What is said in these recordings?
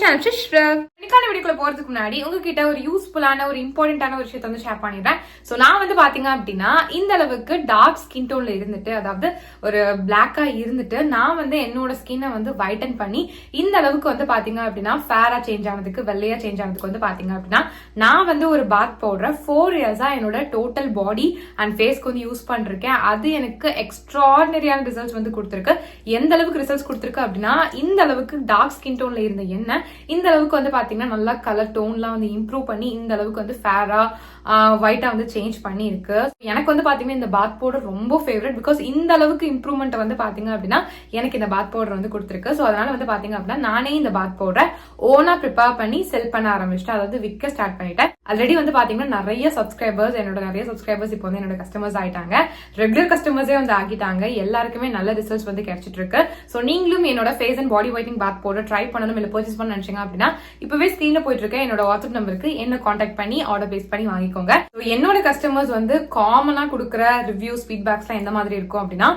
Channel சிஷ்ரவ் இன்னைக்கான வீடியோக்குள்ள போறதுக்கு முன்னாடி உங்ககிட்ட ஒரு யூஸ்ஃபுல்லான ஒரு இம்பார்ட்டன்டான ஒரு விஷயத்தை வந்து ஷேர் பண்ணிடுறேன். சோ நான் வந்து பாத்தீங்க அப்படின்னா இந்த அளவுக்கு டார்க் ஸ்கின் டோன்ல இருந்துட்டு அதாவது ஒரு பிளாக்கா இருந்துட்டு நான் வந்து என்னோட ஸ்கின்னை வந்து வைட்டன் பண்ணி இந்த அளவுக்கு வந்து பாத்தீங்க அப்படின்னா ஃபேரா சேஞ்ச் ஆனதுக்கு வெள்ளையா சேஞ்ச் ஆனதுக்கு வந்து பாத்தீங்க அப்படின்னா நான் வந்து ஒரு பாத் பவுடர் ஃபோர் இயர்ஸா என்னோட டோட்டல் பாடி அண்ட் ஃபேஸ்க்கு வந்து யூஸ் பண்ணிருக்கேன். அது எனக்கு எக்ஸ்ட்ராடினரியான ரிசல்ட்ஸ் வந்து கொடுத்துருக்கு. எந்த அளவுக்கு ரிசல்ட்ஸ் கொடுத்துருக்கு அப்படின்னா இந்த அளவுக்கு டார்க் ஸ்கின் டோன்ல இருந்த எண்ணெய் இந்த அளவுக்கு வந்து பார்த்தீங்கன்னா நல்லா கலர் டோன்லாம் வந்து இம்ப்ரூவ் பண்ணி இந்த அளவுக்கு வந்து ஃபேரா ஒயிட்டா வந்து சேஞ்ச் பண்ணியிருக்கு. எனக்கு வந்து பாத்தீங்கன்னா இந்த பாத் பவுடர் ரொம்ப ஃபேவரட் பிகாஸ் இந்த அளவுக்கு இம்ப்ரூவ்மெண்ட் வந்து பாத்தீங்க அப்படின்னா எனக்கு இந்த பாத் பவுடர் வந்து கொடுத்துருக்கு. ஸோ அதனால வந்து பாத்தீங்க அப்படின்னா நானே இந்த பாத் பவுடரை ஓனா ப்ரிப்பேர் பண்ணி செல் பண்ண ஆரம்பிச்சிட்டேன். அதாவது விற்க ஸ்டார்ட் பண்ணிட்டேன். ஆல்ரெடி வந்து பாத்தீங்கன்னா நிறைய சப்ஸ்கிரைபர்ஸ் என்னோட நிறைய சப்ஸ்கிரைபர்ஸ் இப்போ வந்து என்னோட கஸ்டமர்ஸ் ஆயிட்டாங்க. ரெகுலர் கஸ்டமர்ஸே வந்து ஆகிட்டாங்க எல்லாருக்குமே நல்ல ரிசல்ட்ஸ் வந்து கிடைச்சிட்டு இருக்கு. ஸோ நீங்களும் என்னோட face and body whitening bath powder try பண்ணணும் இல்லை பர்ச்சேஸ் பண்ண நினைச்சீங்க அப்படின்னா இப்போ இப்பவே ஸ்கிரீன்ல போயிட்டு இருக்க என்னோட வாட்ஸ்அப் நம்பருக்கு என்ன காண்டாக்ட் பண்ணி ஆர்டர் பேஸ் பண்ணி வாங்கிக்கோங்க. என்னோட கஸ்டமர்ஸ் வந்து காமனா கொடுக்குற ரிவ்யூஸ் ஃபீட்பேக்ஸ்லாம் எந்த மாதிரி இருக்கும் அப்படின்னா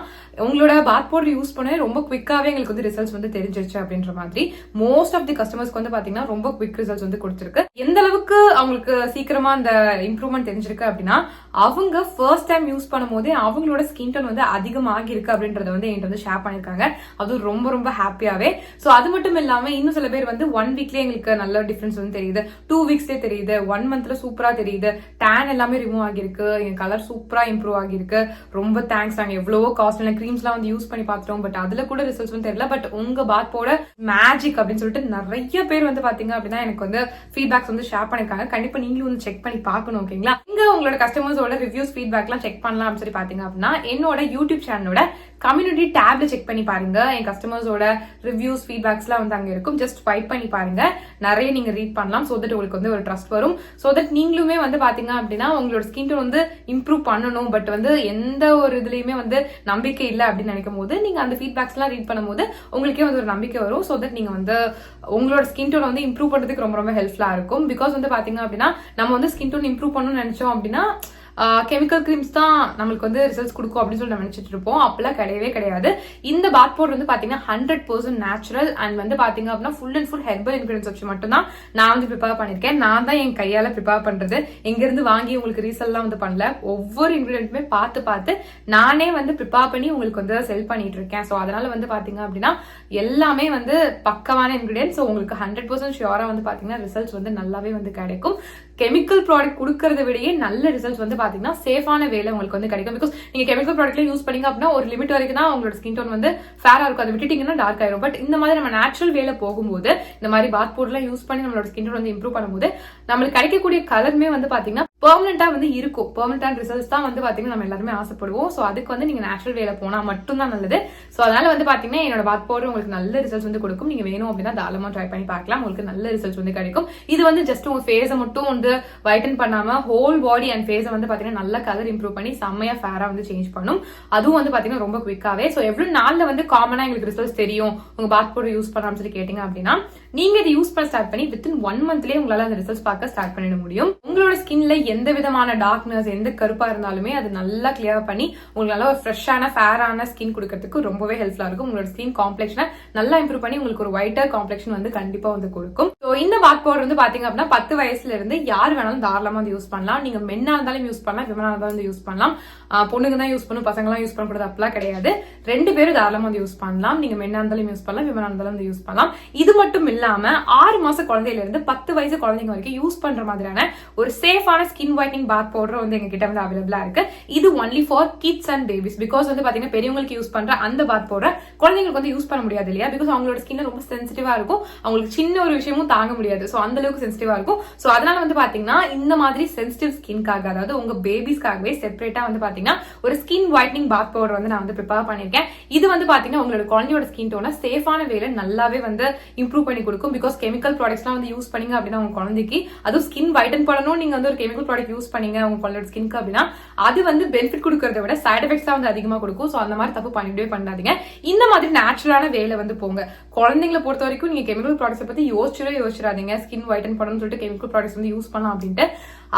உங்களோட பாத் பவுடர் யூஸ் பண்ண ரொம்ப குவிக்காவே எங்களுக்கு வந்து ரிசல்ட்ஸ் வந்து தெரிஞ்சிருச்சு அப்படின்ற மாதிரி மோஸ்ட் ஆஃப் தி கஸ்டமர்ஸ்க்கு வந்து பாத்தீங்கன்னா ரொம்ப குவிக் ரிசல்ட்ஸ் வந்து கொடுத்துருக்கு. எந்த அளவுக்கு அவங்களுக்கு சீக்கிரமா அந்த இம்ப்ரூவ்மெண்ட் தெரிஞ்சிருக்கு அப்படின்னா அவங்க ஃபர்ஸ்ட் டைம் யூஸ் பண்ணும்போது அவங்களோட ஸ்கின் டோன் வந்து அதிகமாக இருக்கு அப்படின்றத வந்து என்கிட்ட வந்து ஷேர் பண்ணியிருக்காங்க. அதுவும் ரொம்ப ரொம்ப ஹாப்பியாவே ஸோ அது மட்டும் இல்லாமல் இன்னும் சில பேர் வந்து ஒன் வீக்லயே எங்களுக்கு நல்ல டிஃபரன்ஸ் வந்து தெரியுது. டூ வீக்ஸ்லேயே தெரியுது. ஒன் மந்த்ல சூப்பரா தெரியுது. டேன் எல்லாமே ரிமூவ் ஆகியிருக்கு. என் கலர் சூப்பரா இம்ப்ரூவ் ஆகிருக்கு ரொம்ப தேங்க்ஸ் நாங்கள் எவ்வளவோ காஸ்ட்லியான க்ரீம்ஸ்லாம் வந்து யூஸ் பண்ணி பார்த்துட்டோம். பட் அதுல கூட ரிசல்ட்ஸ் வந்து தெரியல. பட் உங்க பாத் போட மேஜிக் அப்படின்னு சொல்லிட்டு நிறைய பேர் வந்து பாத்தீங்க அப்படின்னா எனக்கு வந்து ஃபீட்பேக்ஸ் வந்து ஷேர் பண்ணிருக்காங்க கண்டிப்பா நீங்களும் வந்து செக் பண்ணி பார்க்கணும் ஓகேங்களா இங்க உங்களோட கஸ்டமர்ஸோட ரிவ்யூஸ் ஃபீட்பேக்லாம் செக் பண்ணலாம் அப்படின்னு சொல்லி பாத்தீங்க அப்படின்னா என்னோட யூடியூப் சேனலோட கம்யூனிட்டி டேப்ல செக் பண்ணி பாருங்க. என் கஸ்டமர்ஸோட ரிவ்யூஸ் ஃபீட்பேக்ஸ்லாம் வந்து அங்கே இருக்கும். ஜஸ்ட் ஃபைட் பண்ணி பாருங்க. நிறைய நீங்க ரீட் பண்ணலாம். ஸோ தட் உங்களுக்கு வந்து ஒரு ட்ரஸ்ட் வரும். ஸோ தட் நீங்களுமே வந்து பாத்தீங்க அப்படின்னா உங்களோட ஸ்கின் டோன் வந்து இம்ப்ரூவ் பண்ணணும். பட் வந்து எந்த ஒரு இதுலயுமே வந்து நம்பிக்கை இல்லை அப்படின்னு நினைக்கும் போது நீங்க அந்த ஃபீட்பேக்ஸ்லாம் ரீட் பண்ணும்போது உங்களுக்கே வந்து ஒரு நம்பிக்கை வரும். ஸோ தட் நீங்க வந்து உங்களோட ஸ்கின் டோன் வந்து இம்ப்ரூவ் பண்றதுக்கு ரொம்ப ரொம்ப ஹெல்ப்ஃபுல்லா இருக்கும். பிகாஸ் வந்து பாத்தீங்க அப்படின்னா நம்ம வந்து ஸ்கின் டோன் இம்ப்ரூவ் பண்ணணும்னு நினைச்சோம் அப்படின்னா கெமிக்கல் கிரீம்ஸ் தான் நம்மளுக்கு வந்து ரிசல்ட்ஸ் கொடுக்கும் அப்படின்னு சொல்லி நம்ம நினைச்சிட்டு இருப்போம். அப்பெல்லாம் கிடையவே கிடையாது. இந்த பாத் பவுடர் வந்து பாத்தீங்கன்னா ஹண்ட்ரட் பர்சன்ட் நேச்சுரல் அண்ட் வந்து பாத்தீங்க அப்படின்னா full and full herbal ingredients வச்சு மட்டும் தான் நான் வந்து ப்ரிப்பேர் பண்ணிருக்கேன் நான் தான் என் கையால ப்ரிப்பேர் பண்றது. எங்க இருந்து வாங்கி உங்களுக்கு ரீசெல்லாம் வந்து பண்ணல. ஒவ்வொரு இன்கிரீடியன்ட்டுமே பார்த்து பார்த்து நானே வந்து ப்ரிப்பேர் பண்ணி உங்களுக்கு வந்து செல் பண்ணிட்டு இருக்கேன். ஸோ அதனால வந்து பாத்தீங்க அப்படின்னா எல்லாமே வந்து பக்கமான இன்க்ரீடியன்ஸ் ஸோ உங்களுக்கு ஹண்ட்ரட் பர்சன்ட் ஷியோரா வந்து பாத்தீங்கன்னா ரிசல்ட்ஸ் வந்து நல்லாவே வந்து கிடைக்கும். கெமிக்கல் ப்ராடக்ட் கொடுக்கறத விடையே நல்ல ரிசல்ட்ஸ் வந்து பாத்தீங்கன்னா சேஃபான வேலை உங்களுக்கு வந்து கிடைக்கும். பிகாஸ் நீங்க கெமிக்கல் ப்ராடக்ட்ல யூஸ் பண்ணீங்க அப்படின்னா ஒரு லிமிட் வரைக்கும் தான் உங்களோட ஸ்கின் டோன் வந்து ஃபேரா இருக்கும். அதை விட்டுட்டீங்கன்னா டார்க் ஆயிரும். பட் இந்த மாதிரி நம்ம நேச்சுரல் வேலை போகும்போது இந்த மாதிரி பாத் பவுடர்லாம் யூஸ் பண்ணி நம்மளோட ஸ்கின் டோன் வந்து இம்ப்ரூவ் பண்ணும்போது நம்மளுக்கு கிடைக்கக்கூடிய கலருமே வந்து பாத்தீங்கன்னா பெர்மனெண்ட்டாக வந்து இருக்கும். பெர்மனெண்டான ரிசல்ட்ஸ் தான் வந்து பார்த்தீங்கன்னா நம்ம எல்லாருமே ஆசைப்படுவோம். ஸோ அதுக்கு வந்து நீங்கள் நேச்சுரல் வேலை போனால் மட்டும்தான் நல்லது. ஸோ அதனால் வந்து பார்த்தீங்கன்னா என்னோட பாத் பவுடர் உங்களுக்கு நல்ல ரிசல்ட்ஸ் வந்து கொடுக்கும். நீங்கள் வேணும் அப்படின்னா தாளமாக ட்ரை பண்ணி பார்க்கலாம். உங்களுக்கு நல்ல ரிசல்ட்ஸ் வந்து கிடைக்கும். இது வந்து ஜஸ்ட் உங்கள் ஃபேஸை மட்டும் வந்து வைட்டன் பண்ணாமல் ஹோல் பாடி அண்ட் ஃபேஸை வந்து பார்த்தீங்கன்னா நல்ல கலர் இம்ப்ரூவ் பண்ணி செம்மையாக ஃபேராக வந்து சேஞ்ச் பண்ணும். அதுவும் வந்து பார்த்தீங்கன்னா ரொம்ப குவிக்காவே ஸோ எவ்வளோ நாளில் வந்து காமனாக எங்களுக்கு ரிசல்ட்ஸ் தெரியும். உங்கள் பாத் பவுடர் யூஸ் பண்ணலாம்னு சொல்லி கேட்டிங்க அப்படின்னா நீங்கள் இதை யூஸ் பண்ண ஸ்டார்ட் பண்ணி வித்தின் ஒன் மந்த்லேயே உங்களால் அந்த ரிசல்ட்ஸ் பார்க்க ஸ்டார்ட் பண்ணிட முடியும். உங்களோட ஸ்கின்ல எந்த விதமான டார்க்னஸ் எந்த கருப்பா இருந்தாலுமே அது நல்லா கிளியர் பண்ணி உங்களுக்கு ஒரு ஃப்ரெஷ்ஷான ஃபேரான ஸ்கின் கொடுக்கறதுக்கு ரொம்பவே ஹெல்ப்ஃபுல்லா இருக்கும். உங்களோட ஸ்கின் காம்ப்ளெக்ஷனை நல்லா இம்ப்ரூவ் பண்ணி உங்களுக்கு ஒரு ஒயிட்டர் காம்ப்ளெக்ஷன் வந்து கண்டிப்பா வந்து கொடுக்கும். ஸோ இந்த பாத் பவுடர் வந்து பாத்தீங்க அப்படின்னா பத்து வயசுல இருந்து யார் வேணாலும் தாராளமா வந்து யூஸ் பண்ணலாம். நீங்க மென்னா இருந்தாலும் யூஸ் பண்ணலாம் விமனா இருந்தாலும் வந்து யூஸ் பண்ணலாம். பொண்ணுங்க தான் யூஸ் பண்ணும் பசங்க எல்லாம் யூஸ் பண்ணக்கூடாது அப்படிலாம் கிடையாது. ரெண்டு பேரும் தாராளமா வந்து யூஸ் பண்ணலாம். நீங்க மென்னா இருந்தாலும் யூஸ் பண்ணலாம் விமனா இருந்தாலும் வந்து யூஸ் பண்ணலாம். இது மட்டும் இல்லாம ஆறு மாச குழந்தையில இருந்து பத்து வயசு குழந்தைங்க வரைக்கும் யூஸ் பண்ற மாதிரியான ஒரு சேஃபான ஸ்கின் ஒயிட்டிங் பாத் பவுடர் வந்து எங்க கிட்ட வந்து அவைலபிளா இருக்கு. இது only for kids and babies because வந்து பாத்தீங்கன்னா பெரியவங்களுக்கு யூஸ் பண்ற அந்த பாத் பவுடர் குழந்தைங்களுக்கு வந்து யூஸ் பண்ண முடியாது இல்லையா? பிகாஸ் அவங்களோட ஸ்கின் ரொம்ப சென்சிட்டிவா இருக்கும். அவங்களுக்கு சின்ன ஒரு விஷயமும் தாங்க முடியாது ஸோ அந்த அளவுக்கு சென்சிட்டிவா இருக்கும். ஸோ அதனால வந்து பாத்தீங்கன்னா இந்த மாதிரி சென்சிட்டிவ் ஸ்கின்காக அதாவது உங்க பேபிஸ்க்காகவே செப்பரேட்டா வந்து பாத்தீங்கன்னா ஒரு ஸ்கின் ஒயிட்னிங் பாத் பவுடர் வந்து நான் வந்து ப்ரிப்பேர் பண்ணிருக்கேன். இது வந்து பாத்தீங்கன்னா உங்களோட குழந்தையோட ஸ்கின் டோனை சேஃபான வேலை நல்லாவே வந்து இம்ப்ரூவ் பண்ணி கொடுக்கும். பிகாஸ் கெமிக்கல் ப்ராடக்ட்ஸ்லாம் வந்து யூஸ் பண்ணீங்க அப்படின்னா உங்க குழந்தைக்கு அதுவும் ஸ்கின் ஒயிட்டன் பண்ணணும். நீங்க வந்து ஒரு கெமிக்கல் ப்ராடக்ட் யூஸ் பண்ணீங்க உங்க குழந்தையோட ஸ்கின்க்கு அப்படின்னா அது வந்து பெனிஃபிட் கொடுக்கறத விட சைட் எஃபெக்ட்ஸா வந்து அதிகமா கொடுக்கும். ஸோ அந்த மாதிரி தப்பு பண்ணிட்டே பண்ணாதீங்க. இந்த மாதிரி நேச்சுரலான வேலை வந்து போங்க. குழந்தைங்களை பொறுத்த வரைக்கும் நீங்க கெமிக்கல் ப்ராடக்ட்ஸ் பத்தி யோசிச்சிடவே யோசிச்சிடாதீங்க ஸ்கின் ஒயிட்டன் பண்ணணும்னு சொல்லிட்டு கெமிக்கல் ப்ராடக்ட்ஸ் வந்து யூஸ் பண்ணலாம் அப்படின்ட்டு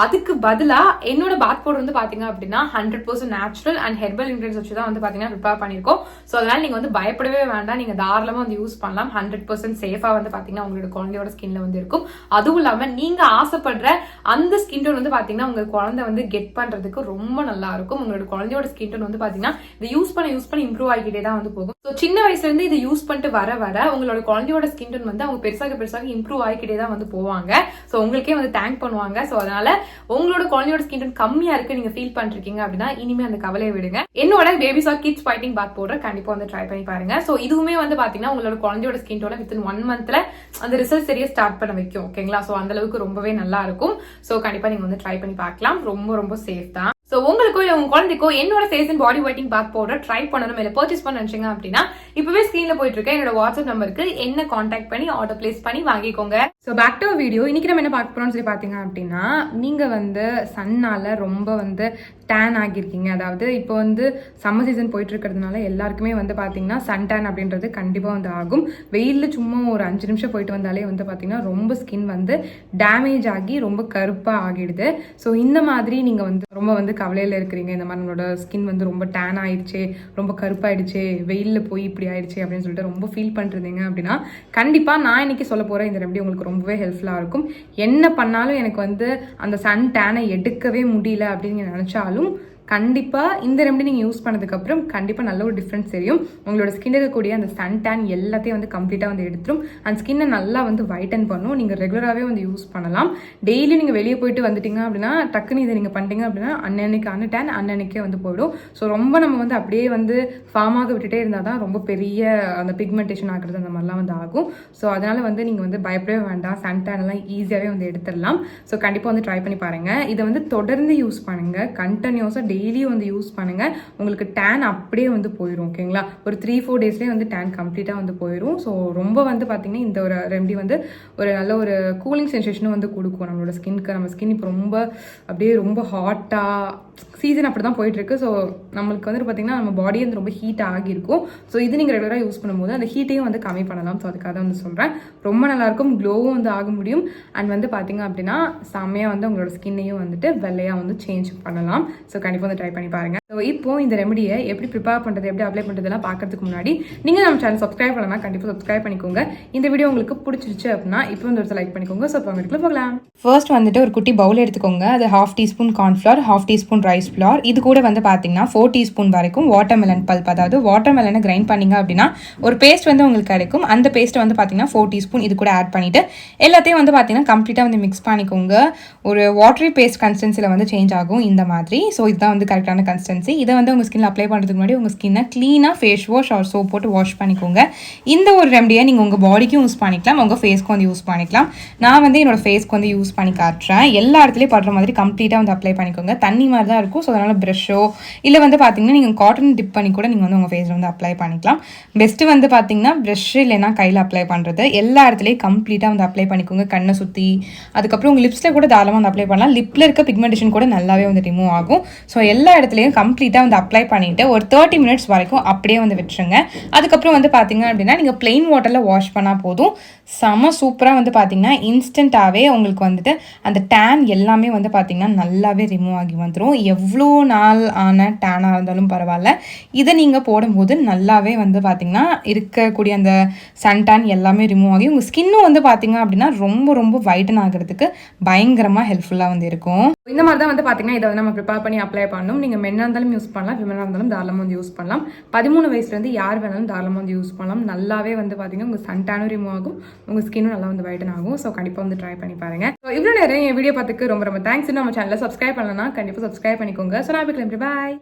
அதுக்கு பதிலாக என்னோட பாத் பவுடர் வந்து பாத்தீங்க அப்படின்னா hundred percent natural and herbal ingredients வச்சு தான் வந்து பாத்தீங்கன்னா ப்ரிப்பேர் பண்ணியிருக்கோம். ஸோ அதனால நீங்க வந்து பயப்படவே வேண்டாம். நீங்க தாராளமாக வந்து யூஸ் பண்ணலாம். ஹண்ட்ரட் பர்சன்ட் சேஃபா வந்து பாத்தீங்கன்னா உங்களோட குழந்தையோட ஸ்கின்ல வந்து இருக்கும். அதுவும் இல்லாம நீங்க ஆசைப்படுற அந்த ஸ்கின் டோன் வந்து பாத்தீங்கன்னா உங்க குழந்தை வந்து கெட் பண்றதுக்கு ரொம்ப நல்லா இருக்கும். உங்களோட குழந்தையோட ஸ்கின் டோன் வந்து பாத்தீங்கன்னா இதை யூஸ் பண்ண யூஸ் பண்ண இம்ப்ரூவ் ஆகிட்டே தான் வந்து போகும். ஸோ சின்ன வயசுல இருந்து இதை யூஸ் பண்ணிட்டு வர வர உங்களோட குழந்தையோட ஸ்கின் டோன் வந்து அவங்க பெருசாக பெருசாக இம்ப்ரூவ் ஆகிக்கிட்டே தான் வந்து போவாங்க. ஸோ உங்களுக்கே வந்து தேங்க் பண்ணுவாங்க. ஸோ அதனால உங்களோட குழந்தையோட ஸ்கின் டோன் கம்மியா இருக்கு நீங்க ஃபீல் பண்ணிருக்கீங்க அப்படின்னா இனிமே அந்த கவலையை விடுங்க. என்னோட babies or kids fighting bath போடுற கண்டிப்பா வந்து ட்ரை பண்ணி பாருங்க. ஸோ இதுவுமே வந்து பாத்தீங்கன்னா உங்களோட குழந்தையோட ஸ்கின் டோனை வித்தின் ஒன் மந்த்ல அந்த ரிசல்ட் சரியா ஸ்டார்ட் பண்ண வைக்கும். ஓகேங்களா ஸோ அந்த அளவுக்கு ரொம்பவே நல்லா இருக்கும். ஸோ கண்டிப்பா நீங்க வந்து ட்ரை பண்ணி பார்க்கலாம் ரொம்ப ரொம்ப சேஃப் தான். ஸோ உங்களுக்கோ இல்லை உங்க குழந்தைக்கோ என்னோட face and body whitening pack powder try பண்ணணும். இல்லை பர்ச்சேஸ் பண்ண நினைச்சீங்க அப்படின்னா இப்பவே ஸ்க்ரீன்ல போயிட்டு இருக்க என்னோட வாட்ஸ்அப் நம்பருக்கு என்ன காண்டாக்ட் பண்ணி ஆர்டர் பிளேஸ் பண்ணி வாங்கிக்கோங்க. ஸோ பேக் டு வீடியோ இன்னைக்கு நம்ம என்ன பார்க்க போகிறோம்னு சொல்லி பார்த்தீங்க அப்படின்னா நீங்கள் வந்து சன்னால் ரொம்ப வந்து டேன் ஆகியிருக்கீங்க. அதாவது இப்போ வந்து சம்மர் சீசன் போயிட்டுருக்கிறதுனால எல்லாருக்குமே வந்து பார்த்தீங்கன்னா சன் டேன் அப்படின்றது கண்டிப்பாக வந்து ஆகும். வெயிலில் சும்மா ஒரு அஞ்சு நிமிஷம் போயிட்டு வந்தாலே வந்து பார்த்தீங்கன்னா ரொம்ப ஸ்கின் வந்து டேமேஜ் ஆகி ரொம்ப கருப்பாக ஆகிடுது. ஸோ இந்த மாதிரி நீங்கள் வந்து ரொம்ப வந்து கவலையில் இருக்கிறீங்க. இந்த மாதிரி நம்மளோட ஸ்கின் வந்து ரொம்ப டேன் ஆயிடுச்சு ரொம்ப கருப்பாயிடுச்சு வெயிலில் போய் இப்படி ஆயிடுச்சு அப்படின்னு சொல்லிட்டு ரொம்ப ஃபீல் பண்ணுறீங்க அப்படின்னா கண்டிப்பாக நான் இன்னைக்கு சொல்ல போகிற இந்த ரெமடி உங்களுக்கு ரொம்பவே ஹெல்ப்ஃபுல்லாக இருக்கும். என்ன பண்ணாலும் எனக்கு வந்து அந்த சன் டேனை எடுக்கவே முடியல அப்படின்னு நினச்சாலும் கண்டிப்பாக இந்த ரெமெடி நீங்கள் யூஸ் பண்ணதுக்கப்புறம் கண்டிப்பாக நல்ல ஒரு டிஃப்ரென்ஸ் தெரியும். உங்களோட ஸ்கின் இருக்கக்கூடிய அந்த சன் டேன் எல்லாத்தையும் வந்து கம்ப்ளீட்டாக வந்து எடுத்துரும். அந்த ஸ்கின்னை நல்லா வந்து வைட்டன் பண்ணும். நீங்கள் ரெகுலராகவே வந்து யூஸ் பண்ணலாம். டெய்லி நீங்கள் வெளியே போயிட்டு வந்துட்டீங்க அப்படின்னா டக்குன்னு இதை நீங்கள் பண்ணிட்டீங்க அப்படின்னா அன்னன்னைக்கு அன்ன டேன் அன்னன்னைக்கே வந்து போயிடும். ஸோ ரொம்ப நம்ம வந்து அப்படியே வந்து ஃபார்ம் ஆக விட்டுட்டே இருந்தால் தான் ரொம்ப பெரிய அந்த பிக்மெண்டேஷன் ஆகிறது அந்த மாதிரிலாம் வந்து ஆகும். ஸோ அதனால் வந்து நீங்கள் வந்து பயப்படவே வேண்டாம். சன் டேன் எல்லாம் ஈஸியாகவே வந்து எடுத்துடலாம். ஸோ கண்டிப்பாக வந்து ட்ரை பண்ணி பாருங்கள் இதை வந்து தொடர்ந்து யூஸ் பண்ணுங்கள் கண்டினியூஸாக டெய்லியும் வந்து யூஸ் பண்ணுங்கள் உங்களுக்கு டேன் அப்படியே வந்து போயிடும் ஓகேங்களா ஒரு த்ரீ ஃபோர் டேஸ்லேயே வந்து டேன் கம்ப்ளீட்டாக வந்து போயிடும் ஸோ ரொம்ப வந்து பார்த்திங்கன்னா இந்த ஒரு ரெமடி வந்து ஒரு நல்ல ஒரு கூலிங் சென்சேஷனும் வந்து கொடுக்கும். நம்மளோட ஸ்கின்க்கு நம்ம ஸ்கின் இப்போ ரொம்ப அப்படியே ரொம்ப ஹாட்டாக சீசன் அப்படி தான் போயிட்டு இருக்கு ஸோ நம்மளுக்கு வந்து பார்த்தீங்கன்னா நம்ம பாடி வந்து ரொம்ப ஹீட் ஆகியிருக்கும். ஸோ இது நீங்கள் ரெகுலராக யூஸ் பண்ணும்போது அந்த ஹீட்டையும் வந்து கம்மி பண்ணலாம். ஸோ அதுக்காக வந்து சொல்கிறேன் ரொம்ப நல்லாயிருக்கும். க்ளோவும் வந்து ஆக முடியும். அண்ட் வந்து பார்த்தீங்க அப்படின்னா செம்மையாக வந்து உங்களோட ஸ்கின்னையும் வந்துட்டு வெள்ளையாக வந்து சேஞ்ச் பண்ணலாம். ஸோ கண்டிப்பாக வந்து ட்ரை பண்ணி பாருங்கள் ஸோ இப்போ இந்த ரெமடியை எப்படி ப்ரிப்பேர் பண்ணுறது எப்படி அப்ளை பண்ணுறதுலாம் பார்க்கறதுக்கு முன்னாடி நீங்கள் நம்ம சேனல் சப்ஸ்கிரைப் பண்ணலாம் கண்டிப்பாக சப்ஸ்கிரைப் பண்ணிக்கோங்க. இந்த வீடியோ உங்களுக்கு பிடிச்சிருச்சு அப்படின்னா இப்போ வந்து ஒரு லைக் பண்ணிக்கோங்க. ஸோ இப்போ வீட்டுக்குள்ள போகலாம். ஃபர்ஸ்ட் வந்துட்டு ஒரு குட்டி பவுல் எடுத்துக்கோங்க. அது half teaspoon cornflour half teaspoon rice flour இது கூட வந்து பார்த்தீங்கன்னா ஃபோர் டீஸ்பூன் வரைக்கும் வாட்டர்மெலன் பல்ப் அதாவது வாட்டர்மெலனை கிரைண்ட் பண்ணீங்க அப்படின்னா ஒரு பேஸ்ட் வந்து உங்களுக்கு கிடைக்கும். அந்த பேஸ்ட்டை வந்து பார்த்தீங்கன்னா ஃபோர் டீஸ்பூன் இது கூட ஆட் பண்ணிவிட்டு எல்லாத்தையும் வந்து பார்த்தீங்கன்னா கம்ப்ளீட்டாக வந்து மிக்ஸ் பண்ணிக்கோங்க. ஒரு வாட்டரி பேஸ்ட் கன்சிஸ்டன்சியில் வந்து சேஞ்ச் ஆகும் இந்த மாதிரி. ஸோ இதுதான் வந்து கரெக்டான கன்சிஸ்டன்சி இதை வந்து உங்கள் ஸ்கின்ல அப்ளை பண்ணுறதுக்கு முன்னாடி உங்கள் ஸ்கின்னை க்ளீனாக ஃபேஸ் வாஷ் ஆர் சோப் போட்டு வாஷ் பண்ணிக்கோங்க. இந்த ஒரு ரெமடியை நீங்கள் உங்கள் பாடிக்கும் யூஸ் பண்ணிக்கலாம். உங்கள் ஃபேஸ்க்கும் வந்து யூஸ் பண்ணிக்கலாம். நான் வந்து என்னோட ஃபேஸ்க்கு வந்து யூஸ் பண்ணி காட்டுறேன். எல்லா இடத்துலையும் படுற மாதிரி கம்ப்ளீட்டாக வந்து அப்ளை பண்ணிக்கோங்க. தண்ணி மாதிரி தான் இருக்கும். ஸோ அதனால் ப்ரெஷ்ஷோ இல்லை வந்து பார்த்தீங்கன்னா நீங்கள் காட்டன் டிப் பண்ணி கூட நீங்கள் வந்து உங்கள் ஃபேஸில் வந்து அப்ளை பண்ணிக்கலாம். பெஸ்ட்டு வந்து பார்த்தீங்கன்னா ப்ரெஷ்ஷு இல்லைன்னா கையில் அப்ளை பண்ணுறது எல்லா இடத்துலையும் கம்ப்ளீட்டாக வந்து அப்ளை பண்ணிக்கோங்க. கண்ணை சுற்றி அதுக்கப்புறம் உங்கள் லிப்ஸில் கூட தாராளமாக வந்து அப்ளை பண்ணலாம். லிப்பில் இருக்க பிக்மெண்டேஷன் கூட நல்லாவே வந்து ரிமூவ் ஆகும். ஸோ எல்லா இடத்துலையும் கம்ப்ளீட்டாக வந்து அப்ளை பண்ணிவிட்டு ஒரு தேர்ட்டி மினிட்ஸ் வரைக்கும் அப்படியே வந்து விட்டுருங்க. அதுக்கப்புறம் வந்து பார்த்தீங்க அப்படின்னா நீங்கள் plain வாட்டரில் வாஷ் பண்ணால் போதும். செம சூப்பராக வந்து பார்த்தீங்கன்னா இன்ஸ்டண்ட்டாகவே உங்களுக்கு வந்துட்டு அந்த டேன் எல்லாமே வந்து பார்த்தீங்கன்னா நல்லாவே ரிமூவ் ஆகி வந்துடும் எவ்வளோ நாள் ஆன டேனாக இருந்தாலும் பரவாயில்ல. இதை நீங்கள் போடும்போது நல்லாவே வந்து பார்த்திங்கன்னா இருக்கக்கூடிய அந்த சன் டேன் எல்லாமே ரிமூவ் ஆகி உங்கள் ஸ்கின்னும் வந்து பார்த்திங்க அப்படின்னா ரொம்ப ரொம்ப வைட்டன் ஆகிறதுக்கு பயங்கரமாக ஹெல்ப்ஃபுல்லாக வந்து இருக்கும். இந்த மாதிரி தான் வந்து பார்த்தீங்கன்னா இதை வந்து நம்ம ப்ரிப்பேர் பண்ணி அப்ளை பண்ணணும். நீங்கள் மென்னாக இருந்தாலும் யூஸ் பண்ணலாம் விமனாக இருந்தாலும் தாராளமாக வந்து யூஸ் பண்ணலாம். பதிமூணு வயசுலேருந்து யார் வேணாலும் தாராளமாக வந்து யூஸ் பண்ணலாம். நல்லாவே வந்து பார்த்தீங்கன்னா உங்கள் சன்டானும் ரிமூவ் ஆகும். உங்கள் ஸ்கின்னும் நல்லா வந்து வைட்டன் ஆகும். ஸோ கண்டிப்பாக வந்து ட்ரை பண்ணி பாருங்க. ஸோ இவ்வளோ நேரம் என் வீடியோ பார்த்துக்கு ரொம்ப ரொம்ப தேங்க்ஸ் நம்ம சேனலில் சப்ஸ்கிரைப் பண்ணலாம் கண்டிப்பாக சப்ஸ்கிரைப் பண்ணிக்கோங்க. ஸோ நான் பாய்